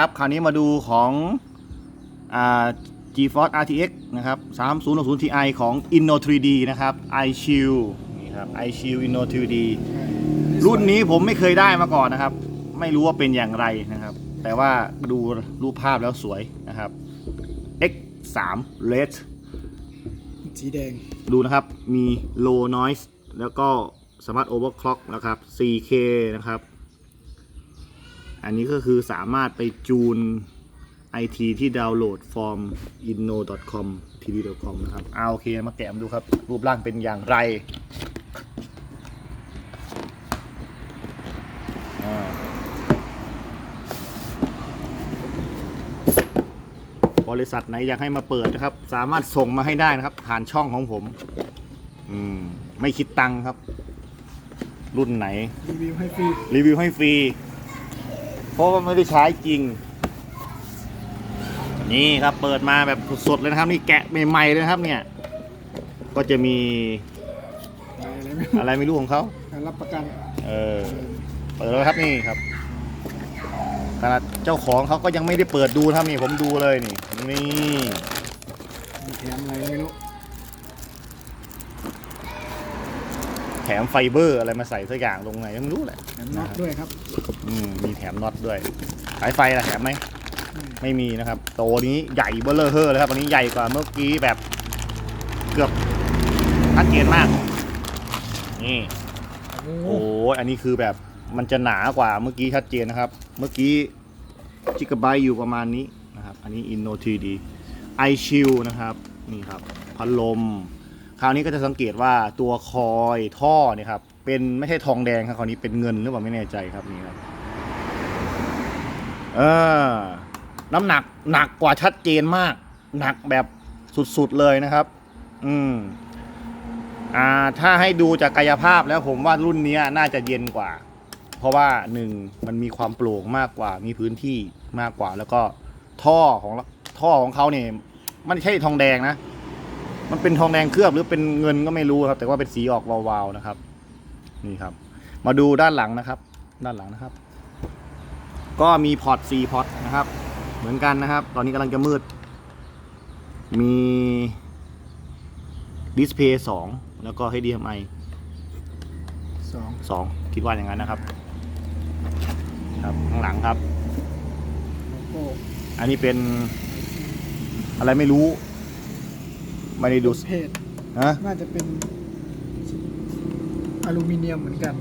ครับคราวนี้มาดูของอ่า GeForce RTX นะครับ3060 Ti ของ Inno 3D นะครับ iShield นี่ครับ iShield Inno 3D รุ่นนี้ผมไม่เคยได้มาก่อนนะครับ ไม่รู้ว่าเป็นอย่างไรนะครับ แต่ว่าดูรูปภาพแล้วสวยนะครับ X3 Red สีแดง ดูนะครับ มี low noise แล้วก็สามารถ overclock นะครับ 4K นะครับ อันนี้ก็คือสามารถไปจูน IT ที่ดาวน์โหลด from inno.com tv.com นะครับเอาโอเคมาแกะมาดูครับ รูปร่างเป็นอย่างไรอ่าบริษัทไหนอยากให้มาเปิดนะครับ สามารถส่งมาให้ได้นะครับ ผ่านช่องของผม อืม ไม่คิดตังค์ครับ รุ่นไหน รีวิวให้ฟรี รีวิวให้ฟรี เพราะว่าไม่ได้ใช้จริง นี่ครับเปิดมาแบบสดๆเลยนะครับ นี่แกะใหม่ๆเลยนะครับ เนี่ย ก็จะมีอะไรไม่รู้อะไรไม่รู้ของเขาการรับประกัน เออ เปิดแล้วครับนี่ครับขนาดเจ้าของเขาก็ยังไม่ได้เปิดดูนะครับนี่ผมดูเลยนี่ นี่มีแถมอะไรไม่รู้ แถมไฟเบอร์อะไรมาใส่สักอย่างลงไหนไม่รู้แหละแถมน็อตด้วยครับอืมมีแถมน็อตด้วย สายไฟล่ะแถมไหมไม่มีนะครับ โตวนี้ใหญ่เบ้อเลอเฮอเลยครับ อันนี้ใหญ่กว่าเมื่อกี้แบบเกือบชัดเจนมาก นี่ โอ้โอ้ยอันนี้คือแบบมันจะหนากว่าเมื่อกี้ชัดเจนนะครับ เมื่อกี้จิกะไบต์อยู่ประมาณนี้นะครับ อันนี้ Inno 3D i s h i e l นะครับ นี่ครับ พัดลม คราวนี้ก็จะสังเกตว่าตัวคอยท่อเนี่ยครับเป็นไม่ใช่ทองแดงครับคราวนี้เป็นเงินหรือเปล่าไม่แน่ใจครับนี่ครับเออน้ำหนักหนักกว่าชัดเจนมาก หนักแบบสุดๆเลยนะครับ อืมอ่าถ้าให้ดูจากกายภาพแล้วผมว่ารุ่นนี้น่าจะเย็นกว่า เพราะว่าหนึ่งมันมีความโปร่งมากกว่า มีพื้นที่มากกว่า แล้วก็ท่อของท่อของเขาเนี่ยมันไม่ใช่ทองแดงนะ มันเป็นทองแดงเคลือบหรือเป็นเงินก็ไม่รู้ครับ แต่ว่าเป็นสีออกวาวๆนะครับ นี่ครับ มาดูด้านหลังนะครับ ด้านหลังนะครับ ก็มีพอร์ต4พอร์ตนะครับ เหมือนกันนะครับ ตอนนี้กำลังจะมืด มีดิสเพย์2แล้วก็ HDMI สอง2คิดว่าอย่างนั้นนะครับ ครับข้างหลังครับโลโก้อันนี้เป็นอะไรไม่รู้ ไม่ได้ดูเพจฮะน่าจะเป็นอลูมิเนียมเหมือนกัน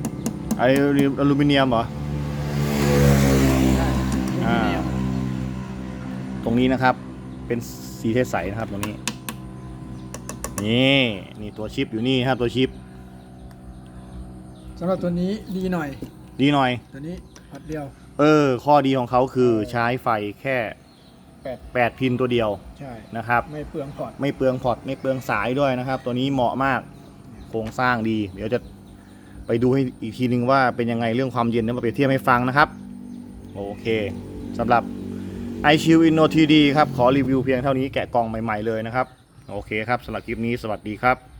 ไออลูมิเนียมเหรอใช่อลูมิเนียมตรงนี้นะครับเป็นสีใสๆนะครับตรงนี้ นี่นี่ตัวชิปอยู่นี่ครับตัวชิปสำหรับตัวนี้ดีหน่อย ดีหน่อย ตัวนี้พัดเดียว เออ ข้อดีของเขาคือใช้ไฟแค่ แปด8พินตัวเดียวใช่ นะครับ ไม่เปลืองพอร์ตไม่เปลืองพอร์ตไม่เปลืองสายด้วยนะครับ ตัวนี้เหมาะมากโครงสร้างดี เดี๋ยวจะไปดูให้อีกทีนึงว่าเป็นยังไงเรื่องความเย็นเนี่ยมาเปรียบเทียบให้ฟังนะครับ โอเคสำหรับ i s h i e l Inno 3D ครับ ขอรีวิวเพียงเท่านี้แกะกล่องใหม่ ๆ เลยนะครับ โอเคครับสำหรับคลิปนี้สวัสดีครับ